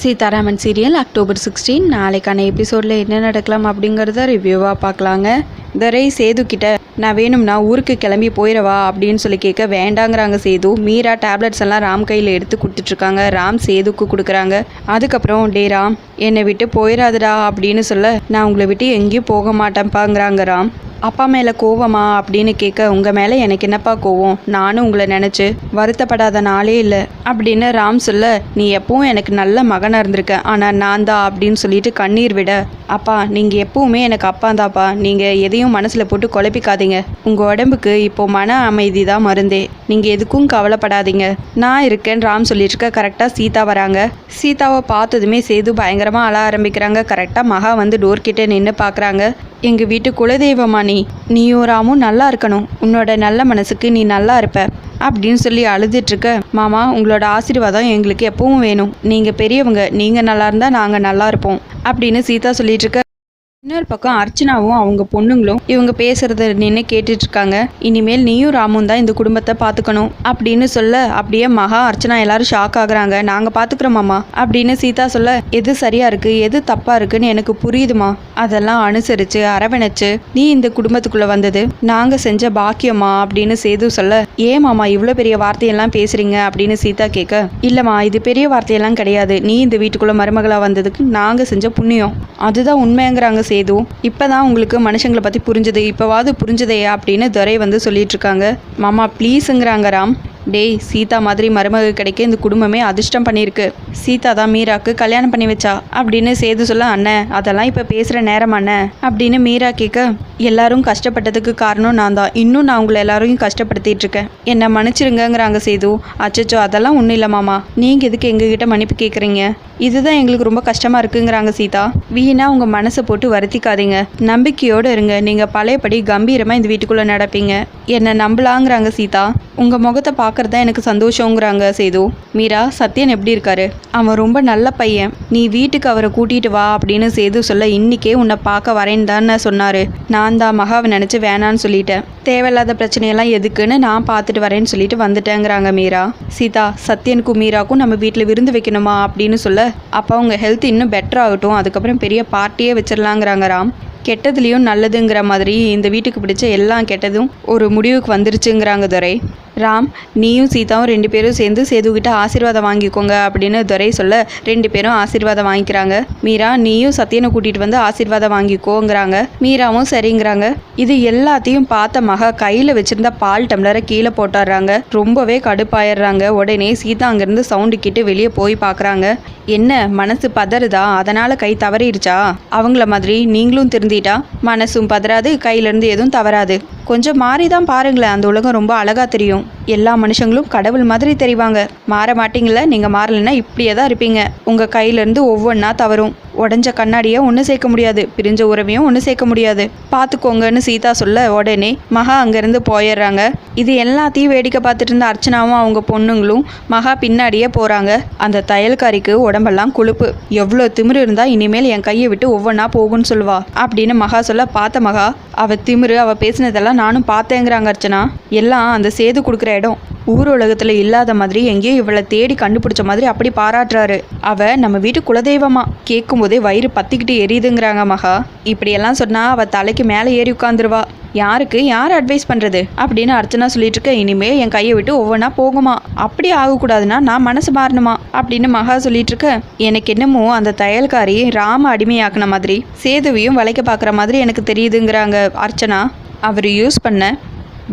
Sitharaman serial October sixteen நாளைக்கான எபிசோடில் என்ன நடக்கலாம் அப்படிங்கிறத ரிவ்யூவாக பார்க்கலாங்க. தரை சேது கிட்ட நான் வேணும்னா ஊருக்கு கிளம்பி போயிடவா அப்படின்னு சொல்லி கேட்க வேண்டாங்கிறாங்க சேது. மீரா டேப்லெட்ஸ் எல்லாம் ராம் கையில் எடுத்து கொடுத்துட்ருக்காங்க. ராம் சேதுக்கு கொடுக்குறாங்க. அதுக்கப்புறம் டே ராம் என்னை விட்டு போயிடாதடா அப்படின்னு சொல்ல நான் உங்களை விட்டு எங்கேயும் போக மாட்டேன்ப்பாங்கிறாங்க ராம். அப்பா மேலே கோவமா அப்படின்னு கேட்க உங்கள் மேலே எனக்கு என்னப்பா கோவம்? நானும் உங்களை நினச்சி வருத்தப்படாத நாளே இல்லை. அப்படின்னு ராம் சொல்ல நீ எப்பவும் எனக்கு நல்ல மகனாக இருந்திருக்க. ஆனால் நான் தான் அப்படின்னு சொல்லிட்டு கண்ணீர் விட அப்பா நீங்கள் எப்பவுமே எனக்கு அப்பா தான்ப்பா. நீங்கள் எதையும் மனசில் போட்டு குழப்பிக்காதீங்க. உங்கள் உடம்புக்கு இப்போ மன அமைதி தான் மருந்தே. நீங்கள் எதுக்கும் கவலைப்படாதீங்க. நான் இருக்கேன்னு ராம் சொல்லிட்டு இருக்க கரெக்டாக சீதா வராங்க. சீதாவை பார்த்ததுமே சேது பயங்கரமாக அழ ஆரம்பிக்கிறாங்க. கரெக்டாக மகா வந்து டோர்கிட்ட நின்று பார்க்குறாங்க எங்கள் வீட்டு குலதெய்வமான நீ நீயும் ராமும் நல்லா இருக்கணும். உன்னோட நல்ல மனசுக்கு நீ நல்லா இருப்ப. அப்படின்னு சொல்லி அழுதுட்டு இருக்க மாமா உங்களோட ஆசீர்வாதம் எங்களுக்கு எப்பவும் வேணும். நீங்கள் பெரியவங்க நீங்கள் நல்லா இருந்தால் நாங்கள் நல்லா இருப்போம். அப்படின்னு சீதா சொல்லிட்டு இருக்க இன்னொரு பக்கம் அர்ச்சனாவும் அவங்க பொண்ணுங்களும் இவங்க பேசுறத நின்று கேட்டுட்டு இருக்காங்க இனிமேல் நீயும் ராமும் தான் இந்த குடும்பத்தை பார்த்துக்கணும் அப்படின்னு சொல்ல அப்படியே மகா அர்ச்சனா எல்லாரும் ஷாக் ஆகுறாங்க. நாங்கள் பார்த்துக்குறோம் மாமா. அப்படின்னு சீதா சொல்ல எது சரியா இருக்கு? எது தப்பா இருக்குன்னு எனக்கு புரியுதுமா. அதெல்லாம் அனுசரிச்சு அரவணைச்சு நீ இந்த குடும்பத்துக்குள்ள வந்தது? நாங்க செஞ்ச பாக்கியமா? அப்படின்னு சேது சொல்ல ஏன் மாமா இவ்வளோ பெரிய வார்த்தையெல்லாம் பேசுறீங்க? அப்படின்னு சீதா கேட்க இல்லம்மா இது பெரிய வார்த்தையெல்லாம் கிடையாது. நீ இந்த வீட்டுக்குள்ள மருமகளா வந்ததுக்கு நாங்க செஞ்ச புண்ணியம். அதுதான் உண்மைங்கிறாங்க சேது. இப்பதான் உங்களுக்கு மனுஷங்களை பற்றி புரிஞ்சது. இப்போவாது புரிஞ்சதையா அப்படின்னு துரை வந்து சொல்லிட்டு இருக்காங்க. மாமா ப்ளீஸுங்கிறாங்க ராம். டேய் சீதா மாதிரி மருமக கிடைக்க இந்த குடும்பமே அதிர்ஷ்டம் பண்ணியிருக்கு. சீதா தான் மீராக்கு கல்யாணம் பண்ணி வச்சா. அப்படின்னு சேது சொல்ல அண்ணன் அதெல்லாம் இப்போ பேசுகிற நேரம் அண்ணன் அப்படின்னு மீரா கேட்க எல்லாரும் கஷ்டப்பட்டதுக்கு காரணம் நான் தான். இன்னும் நான் உங்களை எல்லாரையும் கஷ்டப்படுத்திட்டு இருக்கேன். என்னை மன்னிச்சிருங்கங்கிறாங்க சேது. அச்சச்சோ அதெல்லாம் ஒன்றும் இல்லை மாமா. நீங்கள் எதுக்கு எங்ககிட்ட மன்னிப்பு கேட்குறீங்க இதுதான் எங்களுக்கு ரொம்ப கஷ்டமாக இருக்குங்கிறாங்க சீதா. வீணா உங்கள் மனசை போட்டு வருத்திக்காதீங்க. நம்பிக்கையோடு இருங்க. நீங்கள் பழையபடி கம்பீரமாக இந்த வீட்டுக்குள்ளே நடப்பீங்க. என்னை நம்பலாங்கிறாங்க சீதா. உங்கள் முகத்தை பார்க்குறது தான் எனக்கு சந்தோஷங்கிறாங்க சேது. மீரா சத்யன் எப்படி இருக்காரு? அவன் ரொம்ப நல்ல பையன். நீ வீட்டுக்கு அவரை கூட்டிகிட்டு வா அப்படின்னு சேது சொல்ல இன்னிக்கே உன்னை பார்க்க வரேன்னு தானே சொன்னார். நான் தான் மகாவை நினச்சி வேணான்னு சொல்லிட்டேன். தேவையில்லாத பிரச்சனையெல்லாம் எதுக்குன்னு நான் பார்த்துட்டு வரேன்னு சொல்லிட்டு வந்துட்டேங்கிறாங்க மீரா. சீதா சத்யனுக்கும் மீராக்கும் நம்ம வீட்டில் விருந்து வைக்கணுமா அப்படின்னு சொல்ல அப்போ அவங்க ஹெல்த் இன்னும் பெட்டர் ஆகட்டும். அதுக்கப்புறம் பெரிய பார்ட்டியே வச்சிடலாங்கிறாங்க ராம். கெட்டதுலேயும் நல்லதுங்கிற மாதிரி இந்த வீட்டுக்கு பிடிச்ச எல்லாம் கெட்டதும் ஒரு முடிவுக்கு வந்துருச்சுங்கிறாங்க துரை. ராம் நீயும் சீதாவும் ரெண்டு பேரும் சேர்ந்து சேதுக்கிட்ட ஆசீர்வாதம் வாங்கிக்கோங்க அப்படின்னு துரை சொல்ல ரெண்டு பேரும் ஆசீர்வாதம் வாங்கிக்கிறாங்க. மீரா நீயும் சத்யனை கூட்டிகிட்டு வந்து ஆசீர்வாதம் வாங்கிக்கோங்கிறாங்க. மீராவும் சரிங்கிறாங்க. இது எல்லாத்தையும் பார்த்த மகா கையில் வச்சிருந்த பால் டம்ளரை கீழே போட்டுடுறாங்க ரொம்பவே கடுப்பாயிடுறாங்க. உடனே சீதா அங்கேருந்து சவுண்டு கிட்டு வெளியே போய் பார்க்குறாங்க என்ன மனசு பதறுதா? அதனால் கை தவறிடுச்சா? அவங்கள மாதிரி நீங்களும் திருந்திட்டா? மனசும் பதறாது கையிலேருந்து எதுவும் தவறாது. கொஞ்சம் மாறி தான் பாருங்களேன் அந்த உலகம் ரொம்ப அழகாக தெரியும். எல்லா மனுஷங்களும் கடவுள் மாதிரி தெரிவாங்க. மாற மாட்டீங்கள நீங்கள் மாறலைன்னா இப்படியே தான் இருப்பீங்க. உங்கள் கையிலேருந்து ஒவ்வொன்றா தவறும். உடஞ்ச கண்ணாடியை ஒன்று சேர்க்க முடியாது. பிரிஞ்ச உறவையும் ஒன்று சேர்க்க முடியாது. பார்த்துக்கோங்கன்னு சீதா சொல்ல உடனே மகா அங்கேருந்து போயிடுறாங்க. இது எல்லாத்தையும் வேடிக்கை பார்த்துட்டு இருந்த அர்ச்சனாவும் அவங்க பொண்ணுங்களும் மகா பின்னாடியே போகிறாங்க அந்த தையல்காரிக்கு உடம்பெல்லாம் கொழுப்பு. எவ்வளோ திமிரு இருந்தால் இனிமேல் என் கையை விட்டு ஒவ்வொன்றா போகும்னு சொல்லுவா. அப்படின்னு மகா சொல்ல பார்த்த மகா அவள் திமிரு அவள் பேசினதெல்லாம் நானும் பார்த்தேங்கிறாங்க அர்ச்சனா. எல்லாம் அந்த சேது கொடுக்குற இடம். ஊர் உலகத்தில் இல்லாத மாதிரி எங்கேயோ இவளை தேடி கண்டுபிடிச்ச மாதிரி அப்படி பாராட்டுறாரு. அவ நம்ம வீட்டு குலதெய்வமா. கேட்கும்போதே வயிறு பத்திக்கிட்டு எரியுதுங்கிறாங்க மகா. இப்படியெல்லாம் சொன்னா அவ தலைக்கு மேலே ஏறி உட்காந்துருவா யாருக்கு யார் அட்வைஸ் பண்ணுறது அப்படின்னு அர்ச்சனா சொல்லிட்டு இருக்க இனிமே என் கையை விட்டு ஒவ்வொன்றா போகுமா? அப்படி ஆகக்கூடாதுன்னா நான் மனசு மாறணுமா? அப்படின்னு மகா சொல்லிட்டு இருக்க எனக்கு என்னமோ அந்த தையல்காரி ராம அடிமையாக்குன மாதிரி சேதுவையும் வளைக்க பார்க்குற மாதிரி எனக்கு தெரியுதுங்கிறாங்க அர்ச்சனா. அவர் யூஸ் பண்ண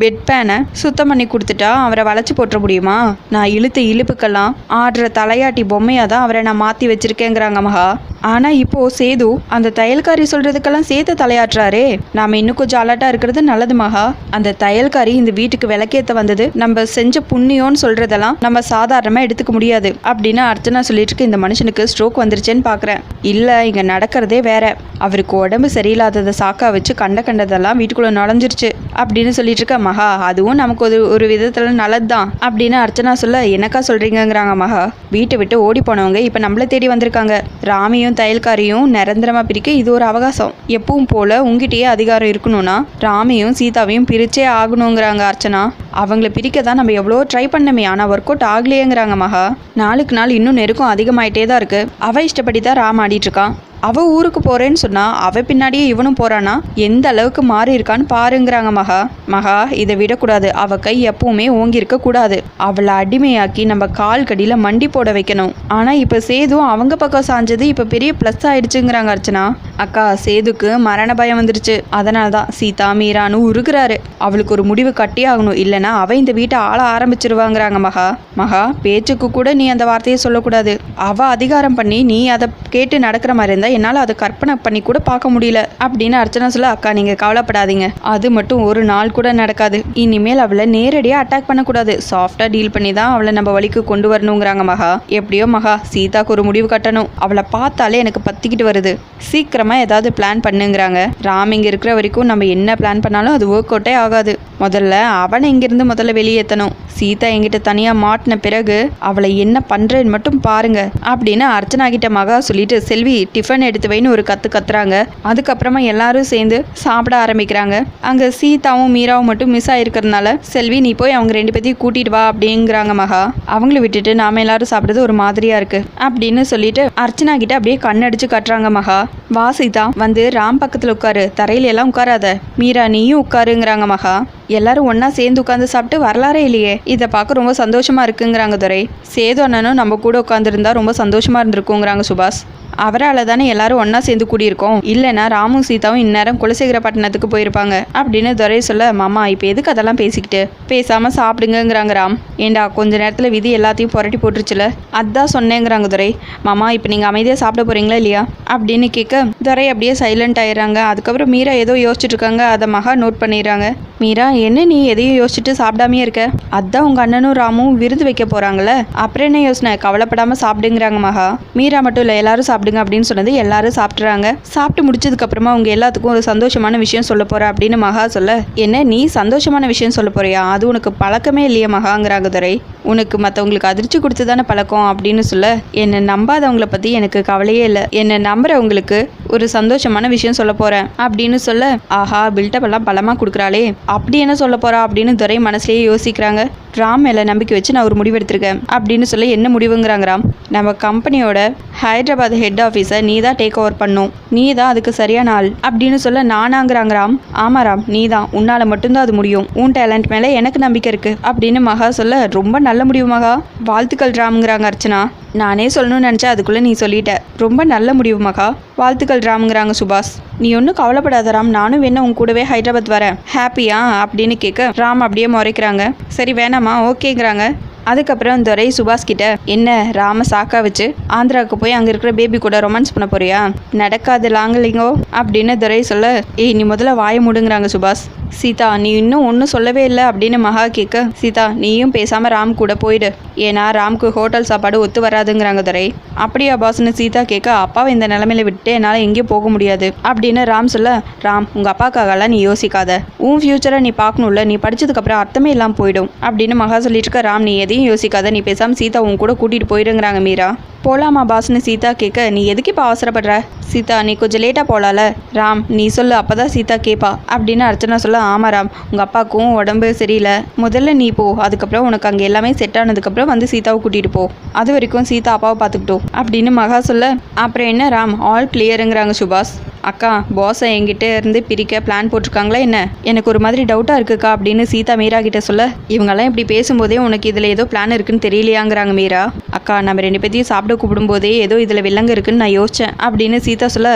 பெட் பேனை சுத்தம் பண்ணி கொடுத்துட்டா அவரை வளைச்சி போட்டுற முடியுமா? நான் இழுத்த இழுப்புக்கெல்லாம் ஆடுற தலையாட்டி பொம்மையாக தான் அவரை நான் மாற்றி வச்சிருக்கேங்கிறாங்க மகா. ஆனால் இப்போ சேது அந்த தையல்காரி சொல்றதுக்கெல்லாம் சேர்த்து தலையாட்டுறாரே. நாம இன்னும் கொஞ்சம் அலர்ட்டாக இருக்கிறது நல்லது மகா. அந்த தையல்காரி இந்த வீட்டுக்கு விளக்கேற்ற வந்தது நம்ம செஞ்ச புண்ணியம்னு சொல்றதெல்லாம் நம்ம சாதாரணமாக எடுத்துக்க முடியாது. அப்படின்னு அர்ச்சனா சொல்லிட்டு இருக்கு இந்த மனுஷனுக்கு ஸ்ட்ரோக் வந்துருச்சேன்னு பார்க்குறேன் இல்லை இங்கே நடக்கிறதே வேற. அவருக்கு உடம்பு சரியில்லாததை சாக்கா வச்சு கண்ட கண்டதெல்லாம் வீட்டுக்குள்ளே நுழைஞ்சிருச்சு. அப்படின்னு சொல்லிட்டு இருக்க மகா அதுவும் நமக்கு ஒரு ஒரு விதத்தில் நல்லது தான் அப்படின்னு அர்ச்சனா சொல்ல என்னக்கா சொல்கிறீங்கங்கிறாங்க மகா. வீட்டை விட்டு ஓடி போனவங்க இப்போ நம்மளை தேடி வந்திருக்காங்க. ராமியும் தையல்காரியும் நிரந்தரமாக பிரிக்க இது ஒரு அவகாசம். எப்பவும் போல உங்ககிட்டயே அதிகாரம் இருக்கணும்னா ராமையும் சீதாவையும் பிரிச்சே ஆகணுங்கிறாங்க அர்ச்சனா. அவங்கள பிரிக்க தான் நம்ம எவ்வளோ ட்ரை பண்ணமே ஆனால் ஒர்க் அவுட் ஆகலையேங்கிறாங்க மகா. நாளுக்கு நாள் இன்னும் நெருக்கம் அதிகமாயிட்டே தான் இருக்குது அவள் இஷ்டப்படி தான் ராம் ஆடிட்டு இருக்கான் அவ ஊருக்கு போறேன்னு சொன்னா அவ பின்னாடியே இவனும் போறானா? எந்த அளவுக்கு மாறி இருக்கான்னு பாருங்கிறாங்க மகா. மகா இதை விடக்கூடாது. அவ கை எப்பவுமே ஓங்கியிருக்க கூடாது. அவளை அடிமையாக்கி நம்ம கால் கடியில மண்டி போட வைக்கணும். ஆனா இப்ப சேதும் அவங்க பக்கம் சாஞ்சது இப்ப பெரிய ப்ளஸ் ஆயிடுச்சுங்கிறாங்க அர்ச்சனா. அக்கா சேதுக்கு மரண பயம் வந்துருச்சு. அதனால தான் சீதா மீரான்னு உருகுறாரு. அவளுக்கு ஒரு முடிவு கட்டி ஆகணும் இல்லைன்னா அவ இந்த வீட்டை ஆள ஆரம்பிச்சிருவாங்கிறாங்க மகா. மகா பேச்சுக்கு கூட நீ அந்த வார்த்தையை சொல்லக்கூடாது. அவ அதிகாரம் பண்ணி நீ அதை கேட்டு நடக்கிற மாதிரி இருந்தா என்னால் அதை கற்பனை பண்ணி கூட பார்க்க முடியல அப்படின்னு அர்ச்சனா சொல்ல அக்கா நீங்க கவலைப்படாதீங்க. அது மட்டும் ஒரு நாள் கூட நடக்காது. இனிமேல் அவளை நேரடியாக அட்டாக் பண்ணக்கூடாது. சாஃப்டாக டீல் பண்ணி தான் அவளை நம்ம வழிக்கு கொண்டு வரணுங்கிறாங்க மகா. எப்படியோ மகா சீதாக்கு ஒரு முடிவு கட்டணும். அவளை பார்த்தாலே எனக்கு பத்திக்கிட்டு வருது. சீக்கிரமாக ஏதாவது பிளான் பண்ணுங்கிறாங்க. ராம் இங்கே இருக்கிற வரைக்கும் நம்ம என்ன பிளான் பண்ணாலும் அது ஒர்க் அவுட்டே ஆகாது. முதல்ல அவனை இங்கிருந்து முதல்ல வெளியேற்றணும் சீதா என்கிட்ட தனியாக மாட்டின பிறகு அவளை என்ன பண்ணுறேன்னு மட்டும் பாருங்க அப்படின்னு அர்ச்சனா கிட்ட மகா சொல்லிட்டு செல்வி டிஃபன் எடுத்து வைன்னு ஒரு கத்து கத்துறாங்க. அதுக்கப்புறமா எல்லாரும் சேர்ந்து சாப்பிட ஆரம்பிக்கிறாங்க. அங்கே சீதாவும் மீராவும் மட்டும் மிஸ் ஆயிருக்கிறதுனால செல்வி நீ போய் அவங்க ரெண்டு பேத்தையும் கூட்டிட்டு வா அப்படிங்கிறாங்க மகா. அவங்கள விட்டுட்டு நாம எல்லாரும் சாப்பிட்றது ஒரு மாதிரியா இருக்கு அப்படின்னு சொல்லிட்டு அர்ச்சனா கிட்ட அப்படியே கண்ணடிச்சு கட்டுறாங்க மகா. வா சீதா வந்து ராம் பக்கத்தில் உட்காரு. தரையில எல்லாம் உட்காராத. மீரா நீயும் உட்காருங்கிறாங்க மகா. எல்லாரும் ஒன்னா சேர்ந்து உட்காந்து சாப்பிட்டு வரலாறே இல்லையே. இதை பார்க்க ரொம்ப சந்தோஷமா இருக்குங்கிறாங்க துரை. சேது அண்ணனும் நம்ம கூட உட்காந்துருந்தா ரொம்ப சந்தோஷமா இருந்திருக்குங்கிறாங்க சுபாஷ். அவரால் தானே எல்லாரும் ஒன்றா சேர்ந்து கூடியிருக்கோம். இல்லைன்னா ராமும் சீதாவும் இந்நேரம் குலசேகரப்பட்டினத்துக்கு போயிருப்பாங்க அப்படின்னு துரை சொல்ல மாமா இப்போ எதுக்கு அதெல்லாம் பேசிக்கிட்டு? பேசாமல் சாப்பிடுங்கிறாங்க ராம். ஏண்டா கொஞ்ச நேரத்தில் விதி எல்லாத்தையும் புரட்டி போட்டுருச்சுல? அதான் சொன்னேங்கிறாங்க துரை. மாமா இப்போ நீங்கள் அமைதியாக சாப்பிட போகிறீங்களா இல்லையா? அப்படின்னு கேட்க துரை அப்படியே சைலண்ட் ஆயிடுறாங்க. அதுக்கப்புறம் மீரா ஏதோ யோசிச்சுட்டு இருக்காங்க. அதை மகா நோட் பண்ணிடுறாங்க. மீரா என்ன நீ எதையும் யோசிச்சுட்டு சாப்பிடாமையே இருக்க? அதான் உங்கள் அண்ணனும் ராமும் விருது வைக்க போகிறாங்களே அப்புறம் என்ன யோசனை? கவலைப்படாமல் சாப்பிடுங்கிறாங்க மகா. மீரா மட்டும் இல்லை எல்லாரும் சாப்பிடுங்க அப்படின்னு சொன்னது எல்லாரும் சாப்பிட்றாங்க சாப்பிட்டு முடிச்சதுக்கு அப்புறமா உங்க எல்லாத்துக்கும் ஒரு சந்தோஷமான விஷயம் சொல்ல போற அப்படின்னு மகா சொல்ல என்ன நீ சந்தோஷமான விஷயம் சொல்ல போறியா? அது உனக்கு பழக்கமே இல்லையே மகாங்கிறாங்க துரை. உனக்கு மற்றவங்களுக்கு அதிர்ச்சி கொடுத்து தானே பழக்கம்? அப்படின்னு சொல்ல என்னை நம்பாதவங்களை பற்றி எனக்கு கவலையே இல்லை. என்னை நம்புறவங்களுக்கு ஒரு சந்தோஷமான விஷயம் சொல்ல போகிறேன் அப்படின்னு சொல்ல ஆஹா பில்டப் எல்லாம் பலமாக கொடுக்குறாளே. அப்படி என்ன சொல்ல போறா? அப்படின்னு துறை எல்லாரையும் மனசுலேயே யோசிக்கிறாங்க. ராம் மேலே நம்பிக்கை வச்சு நான் ஒரு முடிவெடுத்திருக்கேன். அப்படின்னு சொல்ல என்ன முடிவுங்கிறாங்க ராம்? நம்ம கம்பெனியோட ஹைதராபாத் ஹெட் ஆஃபீஸை நீ தான் டேக் ஓவர் பண்ணும். நீ தான் அதுக்கு சரியான ஆள் அப்படின்னு சொல்ல நானாங்கிறாங்க ராம். ஆமா ராம் நீ தான் உன்னால் மட்டும்தான் அது முடியும். உன் டேலண்ட் மேலே எனக்கு நம்பிக்கை இருக்குது அப்படின்னு மகா சொல்ல ரொம்ப நல்ல முடிவு மகா. வாழ்த்துக்கள் ராம்ங்கிறாங்க அர்ச்சனா. நானே சொல்லணும்னு நினச்சா அதுக்குள்ளே நீ சொல்லிட்ட. ரொம்ப நல்ல முடிவு மகா. வாழ்த்துக்கள் ராம்ங்கிறாங்க சுபாஷ். நீ ஒன்றும் கவலைப்படாத ராம். நானும் வேணா உன் கூடவே ஹைதராபாத் வரேன். ஹாப்பியா? அப்படின்னு கேட்க ராம் அப்படியே முறைக்கிறாங்க. சரி வேணாமா ஓகேங்கிறாங்க. அதுக்கப்புறம் துரை சுபாஷ் கிட்ட என்ன? ராம சாக்கா வச்சு ஆந்திராவுக்கு போய் அங்கே இருக்கிற பேபி கூட ரொமான்ஸ் பண்ண போறியா? நடக்காது லாங்கலிங்கோ. அப்படின்னு துரை சொல்ல ஏய் நீ முதல்ல வாய மூடுங்கிறாங்க சுபாஷ். சீதா நீ இன்னும் ஒன்றும் சொல்லவே இல்லை அப்படின்னு மகா கேட்க சீதா நீயும் பேசாமல் ராம் கூட போயிடு. ஏன்னா ராம்க்கு ஹோட்டல் சாப்பாடு ஒத்து வராதுங்கிறாங்க துரை. அப்படியா பாஸ்னு சீதா கேட்க அப்பாவை இந்த நிலமையில விட்டு என்னால் எங்கேயும் போக முடியாது அப்படின்னு ராம் சொல்ல ராம் உங்கள் அப்பாக்காகலாம் நீ யோசிக்காத. உன் ஃப்யூச்சரை நீ பார்க்கணும்ல நீ படிச்சதுக்கப்புறம் அர்த்தமே இல்லாமல் போயிடும் அப்படின்னு மகா சொல்லிட்டு இருக்க ராம் நீ எதையும் யோசிக்காத. நீ பேசாமல் சீதா உன் கூட கூட்டிகிட்டு போயிடுங்கிறாங்க மீரா. போலாமா பாஸ்னு சீதா கேட்க நீ எதுக்கு இப்போ அவசரப்படுற? சீதா நீ கொஞ்சம் லேட்டாக போகலால ராம் நீ சொல்லு அப்போ தான் சீதா கேட்பா அப்படின்னு அர்ச்சனா சொல்ல ஆமாம் ராம் உங்கள் அப்பாவுக்கும் உடம்பு சரியில்லை. முதல்ல நீ போ அதுக்கப்புறம் உனக்கு அங்கே எல்லாமே செட் ஆனதுக்கப்புறம் வந்து சீதாவை கூட்டிகிட்டு போ. அது வரைக்கும் சீதா அப்பாவை பார்த்துக்கிட்டோம். அப்படின்னு மகா சொல்ல அப்புறம் என்ன ராம் ஆல் கிளியருங்கிறாங்க சுபாஷ். அக்கா பாஸை என்கிட்ட இருந்து பிரிக்க பிளான் போட்டிருக்காங்களா என்ன? எனக்கு ஒரு மாதிரி டவுட்டாக இருக்குக்கா அப்படின்னு சீதா மீரா கிட்ட சொல்ல இவங்கெல்லாம் இப்படி பேசும்போதே உனக்கு இதில் ஏதோ பிளான் இருக்குன்னு தெரியலையாங்கிறாங்க மீரா. அக்கா நம்ம ரெண்டு பேர்த்தையும் சாப்பிட கூப்பிடும்போதே ஏதோ இதில் வில்லங்க இருக்குன்னு நான் யோசித்தேன் அப்படின்னு சீதா சொல்ல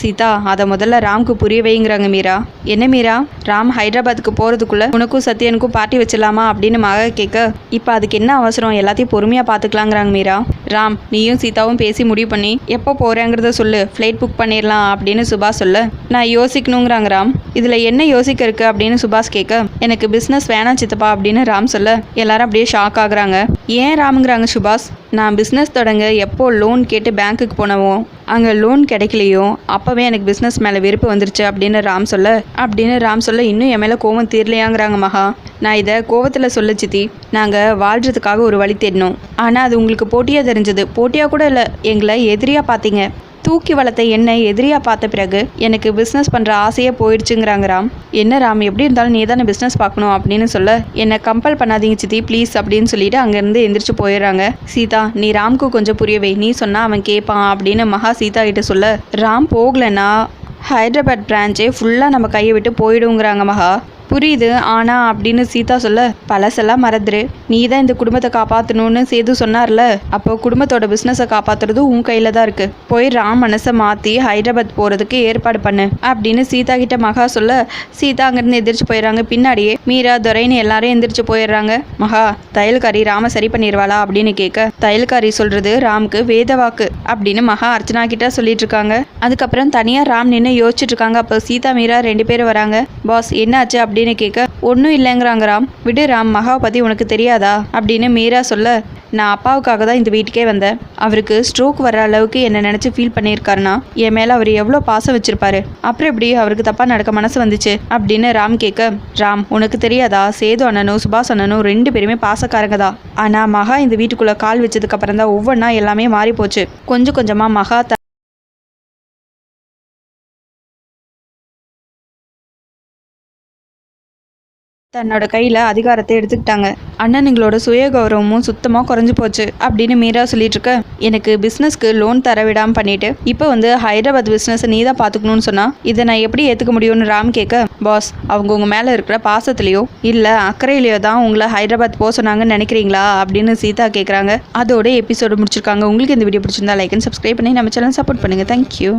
சீதா அதை முதல்ல ராம்க்கு புரிய வைங்கிறாங்க மீரா. என்ன மீரா? ராம் ஹைதராபாத்துக்கு போகிறதுக்குள்ள உனக்கும் சத்யனுக்கும் பார்ட்டி வச்சிடலாமா அப்படின்னு மக கேட்க இப்போ அதுக்கு என்ன அவசரம்? எல்லாத்தையும் பொறுமையாக பார்த்துக்கலாங்கிறாங்க மீரா. ராம் நீயும் சீதாவும் பேசி முடிவு பண்ணி எப்போ போகிறேங்கிறத சொல்லு ஃப்ளைட் புக் பண்ணிடலாம் அப்படின்னு சுபாஷ் சொல்ல நான் யோசிக்கணுங்கிறாங்க ராம். இதில் என்ன யோசிக்க இருக்கு அப்படின்னு சுபாஷ் கேட்க எனக்கு பிஸ்னஸ் வேணாம் சித்தப்பா அப்படின்னு ராம் சொல்ல எல்லாரும் அப்படியே ஷாக் ஆகுறாங்க. ஏன் ராமுங்கிறாங்க சுபாஷ்? நான் பிஸ்னஸ் தொடங்க எப்போ லோன் கேட்டு பேங்க்குக்கு போனவோ அங்கே லோன் கிடைக்கலையோ அப்போவே எனக்கு பிஸ்னஸ் மேலே வெறுப்பு வந்துருச்சு அப்படின்னு ராம் சொல்ல அப்படின்னு ராம் சொல்ல இன்னும் என் மேலே கோவம் தீரலையாங்கிறாங்க மகா. நான் இதை கோவத்தில் சொல்ல சித்தி நாங்கள் வாழ்கிறதுக்காக ஒரு வழி தேடினோம். ஆனால் அது உங்களுக்கு போட்டியாக தெரிஞ்சது? போட்டியாக கூட இல்லை எங்களை எதிரியாக பார்த்தீங்க. தூக்கி வளர்த்த என்னை எதிரியா பார்த்த பிறகு எனக்கு பிஸ்னஸ் பண்ணுற ஆசையே போயிடுச்சுங்கிறாங்க ராம். என்ன ராம் எப்படி இருந்தாலும் நீ தானே பிஸ்னஸ் பார்க்கணும் அப்படின்னு சொல்ல என்னை கம்பல் பண்ணாதீங்க சித்தி ப்ளீஸ் அப்படின்னு சொல்லிட்டு அங்கேருந்து எந்திரிச்சு போயிடுறாங்க. சீதா நீ ராம்க்கு கொஞ்சம் புரியவே நீ சொன்னால் அவன் கேட்பான் அப்படின்னு மகா சீதா கிட்ட சொல்ல ராம் போகலன்னா ஹைதராபாத் பிரான்ச்சே ஃபுல்லாக நம்ம கையை விட்டு போயிடுங்கிறாங்க மகா. புரியுது. ஆனா அப்படின்னு சீதா சொல்ல பழசெல்லாம் மறந்துரு. நீ தான் இந்த குடும்பத்தை காப்பாற்றணும்னு சேது சொன்னார்ல. அப்போ குடும்பத்தோட பிஸ்னஸை காப்பாத்துறது உன் கையில தான் இருக்கு. போய் ராம் மனசை மாற்றி ஹைதராபாத் போகிறதுக்கு ஏற்பாடு பண்ணு அப்படின்னு சீதா கிட்ட மகா சொல்ல சீதா அங்கேருந்து எந்திரிச்சு போயிடுறாங்க. பின்னாடியே மீரா துரைன்னு எல்லாரும் எந்திரிச்சு போயிடுறாங்க. மகா தையல்காரி ராம சரி பண்ணிடுவாளா? அப்படின்னு கேட்க தையல்காரி சொல்றது ராம்க்கு வேத வாக்கு அப்படின்னு மகா அர்ச்சனா கிட்ட சொல்லிட்டு இருக்காங்க. அதுக்கப்புறம் தனியாக ராம் நின்று யோசிச்சுட்டு இருக்காங்க. அப்போ சீதா மீரா ரெண்டு பேரும் வராங்க. பாஸ் என்னாச்சு? அப்படின்னு கேட்க ஒன்றும் இல்லைங்கிறாங்க ராம். விடு ராம் மகாபதி பற்றி உனக்கு தெரியாதா? அப்படின்னு மீரா சொல்ல நான் அப்பாவுக்காக தான் இந்த வீட்டுக்கே வந்தேன். அவருக்கு ஸ்ட்ரோக் வர அளவுக்கு என்னை நினச்சி ஃபீல் பண்ணியிருக்காருன்னா என் மேலே அவர் எவ்வளோ பாசம் வச்சிருப்பாரு. அப்புறம் எப்படி அவருக்கு தப்பாக நடக்க மனசு வந்துச்சு? அப்படின்னு ராம் கேட்க ராம் உனக்கு தெரியாதா? சேது அண்ணனும் சுபாஷ் அண்ணனும் ரெண்டு பேருமே பாசக்காரங்க தான். ஆனால் மகா இந்த வீட்டுக்குள்ளே கால் வச்சதுக்கப்புறம் தான் ஒவ்வொன்றா எல்லாமே மாறி போச்சு கொஞ்சம் கொஞ்சமாக மகா தன்னோட கையில் அதிகாரத்தை எடுத்துக்கிட்டாங்க. அண்ணனுங்களோட சுய கௌரவமும் சுத்தமாக குறைஞ்சு போச்சு அப்படின்னு மீரா சொல்லிட்டு இருக்க. எனக்கு பிஸ்னஸ்க்கு லோன் தர விடாமல் பண்ணிட்டு இப்போ வந்து ஹைதராபாத் பிஸ்னஸை நீ தான் பார்த்துக்கணும்னு சொன்னா இதை நான் எப்படி ஏற்றுக்க முடியும்னு ராம் கேட்க. பாஸ் அவங்க உங்கள் மேலே இருக்கிற பாசத்துலேயோ இல்லை அக்கறையிலையோ தான் உங்களை ஹைதராபாத் போக சொன்னாங்கன்னு நினைக்கிறீங்களா? அப்படின்னு சீதா கேட்குறாங்க அதோட எபிசோடு முடிச்சிருக்காங்க. உங்களுக்கு இந்த வீடியோ பிடிச்சிருந்தா லைக் அண்ட் சப்ஸ்கிரைப் பண்ணி நம்ம சேனல் சப்போர்ட் பண்ணுங்கள் தேங்க்யூ